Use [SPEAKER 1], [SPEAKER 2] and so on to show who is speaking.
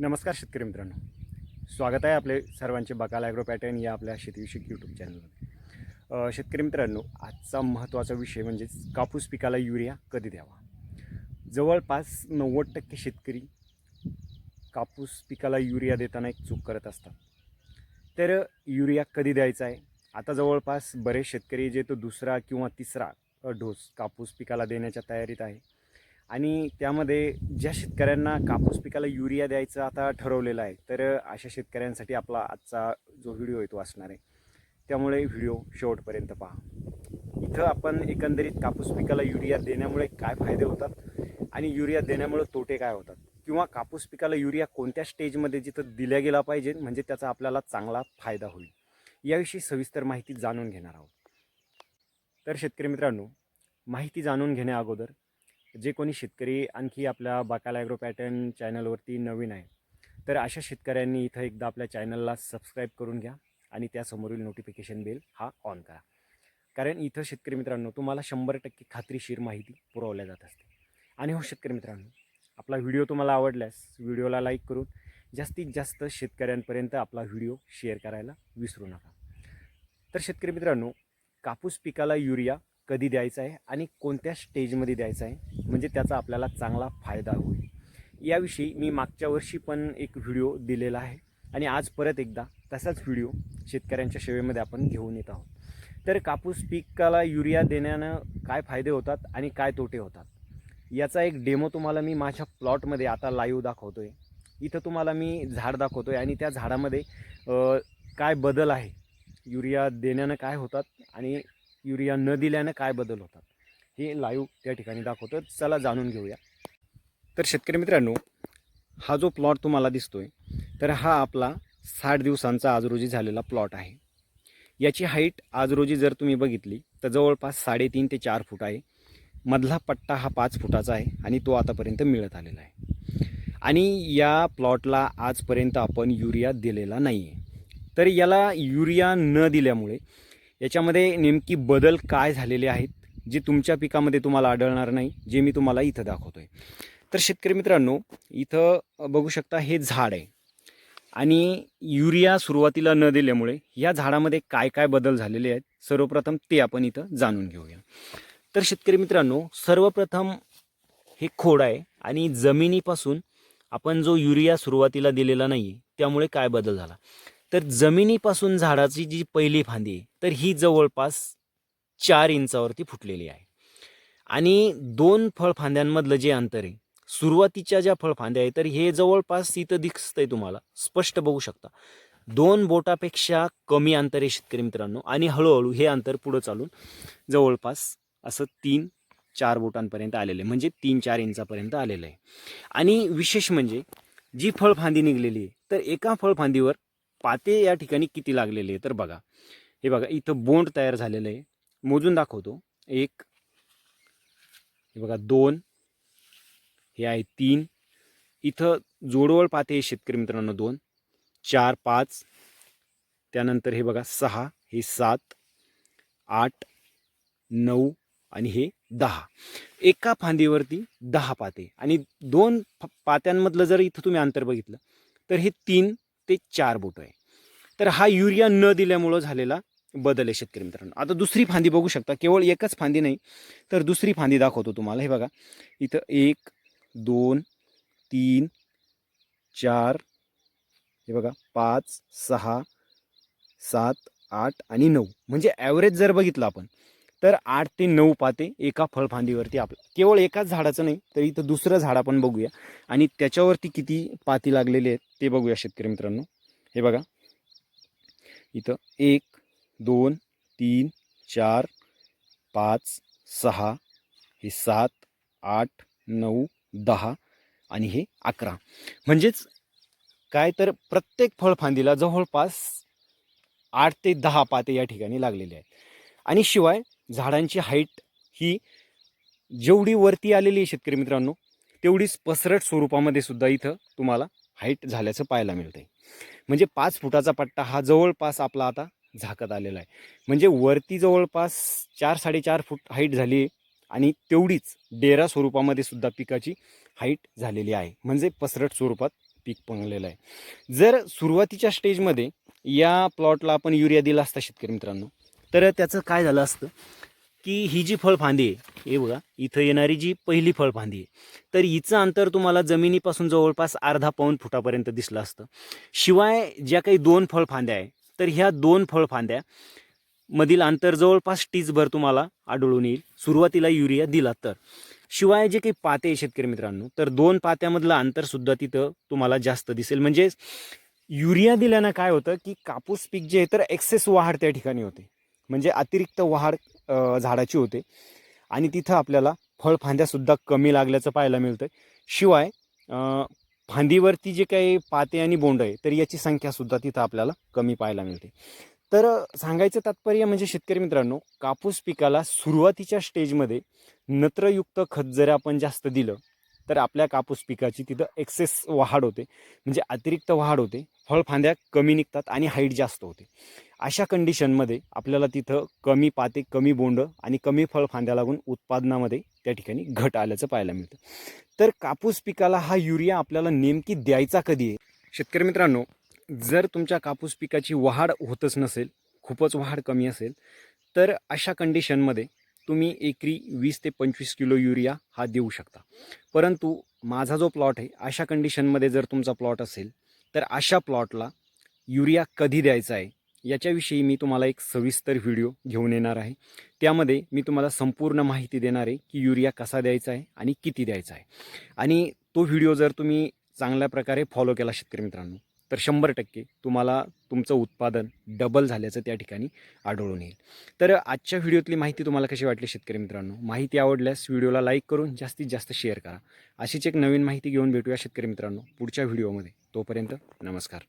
[SPEAKER 1] नमस्कार शेतकरी मित्रांनो. स्वागत आहे आपले सर्वांचे बकाल ॲग्रो पॅटर्न या आपल्या शेतीविषयक यूट्यूब चॅनलमध्ये शेतकरी मित्रांनो आजचा महत्त्वाचा विषय म्हणजेच कापूस पिकाला युरिया कधी द्यावा? जवळपास नव्वद टक्के शेतकरी कापूस पिकाला युरिया देताना एक चूक करत असतात. तर युरिया कधी द्यायचा आहे? आता जवळपास बरेच शेतकरी जे तो दुसरा किंवा तिसरा डोस कापूस पिकाला देण्याच्या तयारीत आहे आणि त्यामध्ये ज्या शेतकऱ्यांना कापूस पिकाला युरिया द्यायचं आता ठरवलेलं आहे तर अशा शेतकऱ्यांसाठी आपला आजचा जो व्हिडिओ आहे तो असणार आहे. त्यामुळे व्हिडिओ शेवटपर्यंत पहा. इथं आपण एकंदरीत कापूस पिकाला युरिया देण्यामुळे काय फायदे होतात आणि युरिया देण्यामुळे तोटे काय होतात? किंवा कापूस पिकाला युरिया कोणत्या स्टेजमध्ये जिथं दिल्या गेला पाहिजे म्हणजे त्याचा आपल्याला चांगला फायदा होईल याविषयी सविस्तर माहिती जाणून घेणार आहोत. तर शेतकरी मित्रांनो माहिती जाणून घेण्या अगोदर जे कोणी शेतकरी आणखी आपल्या बाकाला ॲग्रो पॅटर्न चॅनलवरती नवीन आहे तर अशा शेतकऱ्यांनी इथं एकदा आपल्या चॅनलला सबस्क्राईब करून घ्या आणि त्यासमोरील नोटिफिकेशन बेल हा ऑन करा. कारण इथं शेतकरी मित्रांनो तुम्हाला शंभर टक्के खात्रीशीर माहिती पुरवल्या जात असते. आणि हो शेतकरी मित्रांनो आपला व्हिडिओ तुम्हाला आवडल्यास व्हिडिओला लाईक करून जास्तीत जास्त शेतकऱ्यांपर्यंत आपला व्हिडिओ शेअर करायला विसरू नका. तर शेतकरी मित्रांनो कापूस पिकाला युरिया कधी द्यायचा आहे आणि कोणत्या स्टेजमध्ये द्यायचा आहे म्हणजे त्याचा आपल्याला चांगला फायदा होईल. याविषयी मी मागच्या वर्षी पण एक व्हिडिओ दिलेला आहे आणि आज परत एकदा तसाच व्हिडिओ शेतकऱ्यांच्या सेवेमध्ये आपण घेऊन येत आहोत. तर कापूस पिकाला युरिया देण्यानं काय फायदे होतात आणि काय तोटे होतात? याचा एक डेमो तुम्हाला मी माझ्या प्लॉटमध्ये आता लाईव्ह दाखवतो आहे इथं तुम्हाला मी झाड दाखवतो आहे आणि त्या झाडामध्ये काय बदल आहे? युरिया देण्यानं काय होतात आणि युरिया न दिल्यानं काय बदल होतात हे लाईव्ह त्या ठिकाणी दाखवतो चला जाणून घेऊया. तर शेतकरी मित्रांनो हा जो प्लॉट तुम्हाला दिसतोय तर हा आपला साठ दिवसांचा आज रोजी झालेला प्लॉट आहे. याची हाईट आज रोजी जर तुम्ही बघितली तर जवळपास साडेतीन ते चार फूट आहे. मधला पट्टा हा पाच फुटाचा आहे आणि तो आतापर्यंत मिळत आलेला आहे. आणि या प्लॉटला आजपर्यंत आपण युरिया दिलेला नाही आहे तर याला युरिया न दिल्यामुळे याच्यामध्ये नेमकी बदल काय झालेले आहेत जे तुमच्या पिकामध्ये तुम्हाला आढळणार नाही जे मी तुम्हाला इथं दाखवतो आहे तर शेतकरी मित्रांनो इथं बघू शकता हे झाड आहे. आणि युरिया सुरुवातीला न दिल्यामुळे या झाडामध्ये काय काय बदल झालेले आहेत सर्वप्रथम ते आपण इथं जाणून घेऊया. तर शेतकरी मित्रांनो सर्वप्रथम हे खोड आहे आणि जमिनीपासून आपण जो युरिया सुरुवातीला दिलेला नाही त्यामुळे काय बदल झाला? तर जमिनीपासून झाडाची जी पहिली फांदी आहे तर ही जवळपास चार इंचावरती फुटलेली आहे. आणि दोन फळफांद्यांमधलं जे अंतर आहे सुरुवातीच्या ज्या फळफांद्या आहे तर हे जवळपास इथं दिसतंय तुम्हाला स्पष्ट बघू शकता. दोन बोटापेक्षा कमी अंतर आहे शेतकरी मित्रांनो आणि हळूहळू हे अंतर पुढं चालून जवळपास असं तीन चार बोटांपर्यंत आलेलं आहे म्हणजे तीन चार इंचापर्यंत आलेलं आहे. आणि विशेष म्हणजे जी फळफांदी निघलेली आहे तर एका फळफांदीवर पाते या ठिकाणी किती लागलेले आहे तर बघा हे बघा इथं बोंड तयार झालेलं आहे. मोजून दाखवतो. एक हे बघा दोन हे आहे तीन. इथं जोडवळ पाते हे शेतकरी मित्रांनो दोन चार पाच. त्यानंतर हे बघा सहा हे सात आठ नऊ आणि हे दहा. एका फांदीवरती दहा पाते. आणि दोन पात्यांमधलं जर इथं तुम्ही अंतर बघितलं तर हे तीन ते चार बोटं आहे. तर हा युरिया न दिल्यामुळं झालेला बदल आहे शेतकरी मित्रांनो. आता दुसरी फांदी बघू शकता. केवळ एकच फांदी नाही तर दुसरी फांदी दाखवतो तुम्हाला. हे बघा. इथं एक दोन तीन चार हे बघा पाच सहा सात आठ आणि नऊ. म्हणजे ॲव्हरेज जर बघितलं आपण तर आठ ते नऊ पाते एका फळफांदीवरती आपलं. केवळ एकाच झाडाचं नाही तर इथं दुसरं झाड आपण बघूया. आणि त्याच्यावरती किती पाती लागलेले आहेत ते बघूया शेतकरी मित्रांनो. हे बघा. इथं एक दोन तीन चार पाच सहा हे सात आठ नऊ दहा आणि हे अकरा. म्हणजेच काय तर प्रत्येक फळफांदीला जवळपास आठ ते दहा पाते या ठिकाणी लागलेले आहेत. आणि शिवाय झाडांची हाईट ही जेवढी वरती आलेली आहे शेतकरी मित्रांनो तेवढीच पसरट स्वरूपामध्ये सुद्धा इथं तुम्हाला हाईट झाल्याचं पाहायला मिळतंय. म्हणजे पाच फुटाचा पट्टा हा जवळपास आपला आता झाकत आलेला आहे. म्हणजे वरती जवळपास चार साडेचार फूट हाईट झाली आहे आणि तेवढीच डेरा स्वरूपामध्ये सुद्धा पिकाची हाईट झालेली आहे. म्हणजे पसरट स्वरूपात पीक पंगलेलं आहे. जर सुरुवातीच्या स्टेजमध्ये या प्लॉटला आपण युरिया दिला असता शेतकरी मित्रांनो तर त्याचं काय झालं असतं की ही जी फळफांदी आहे हे बघा इथं येणारी जी पहिली फळफांदी आहे तर हिचं अंतर तुम्हाला जमिनीपासून जवळपास अर्धा पाऊण फुटापर्यंत दिसलं असतं. शिवाय ज्या काही दोन फळफांद्या आहे तर ह्या दोन फळफांद्या मधील अंतर जवळपास टीचभर तुम्हाला आढळून येईल. सुरुवातीला युरिया दिला तर. शिवाय जे काही पाते आहे शेतकरी मित्रांनो तर दोन पात्यामधलं अंतरसुद्धा तिथं तुम्हाला जास्त दिसेल. म्हणजे युरिया दिल्यानं काय होतं की कापूस पीक जे आहे तर एक्सेस वाढ त्या ठिकाणी होते. म्हणजे अतिरिक्त वाढ झाडाची होते. आणि तिथं आपल्याला फळफांद्यासुद्धा कमी लागल्याचं पाहायला मिळतं शिवाय फांदीवरती जे काही पाते आणि बोंड आहे तर याची संख्यासुद्धा तिथं आपल्याला कमी पाहायला मिळते. तर सांगायचं तात्पर्य म्हणजे शेतकरी मित्रांनो कापूस पिकाला सुरुवातीच्या स्टेजमध्ये नत्रयुक्त खत जर आपण जास्त दिलं तर आपल्या कापूस पिकाची तिथं एक्सेस वाढ होते. म्हणजे अतिरिक्त वाढ होते. फळफांद्या कमी निघतात आणि हाईट जास्त होते. अशा कंडिशनमध्ये आपल्याला तिथं कमी पाते कमी बोंड आणि कमी फळफांद्या लागून उत्पादनामध्ये त्या ठिकाणी घट आल्याचं पाहायला मिळतं. तर कापूस पिकाला हा युरिया आपल्याला नेमकी द्यायचा कधी आहे? शेतकरी मित्रांनो जर तुमच्या कापूस पिकाची वाढ होतच नसेल खूपच वाढ कमी असेल तर अशा कंडिशनमध्ये तुम्ही एकरी वीस ते पंचवीस किलो युरिया हा देऊ शकता. परंतु माझा जो प्लॉट आहे अशा कंडिशनमध्ये जर तुमचा प्लॉट असेल तर अशा प्लॉटला युरिया कधी द्यायचा आहे याच्याविषयी मी तुम्हाला एक सविस्तर व्हिडिओ घेऊन येणार आहे. त्यामध्ये मी तुम्हाला संपूर्ण माहिती देणार आहे की युरिया कसा द्यायचा आहे आणि किती द्यायचा आहे. आणि तो व्हिडिओ जर तुम्ही चांगल्या प्रकारे फॉलो केला शेतकरी मित्रांनो तर शंभर टक्के तुम्हाला तुमचं उत्पादन डबल झाल्याचं त्या ठिकाणी आढळून येईल. तर आजच्या व्हिडिओतली माहिती तुम्हाला कशी वाटली शेतकरी मित्रांनो? माहिती आवडल्यास व्हिडिओला लाईक करून जास्तीत जास्त शेअर करा. अशीच एक नवीन माहिती घेऊन भेटूया शेतकरी मित्रांनो पुढच्या व्हिडिओमध्ये. तोपर्यंत नमस्कार.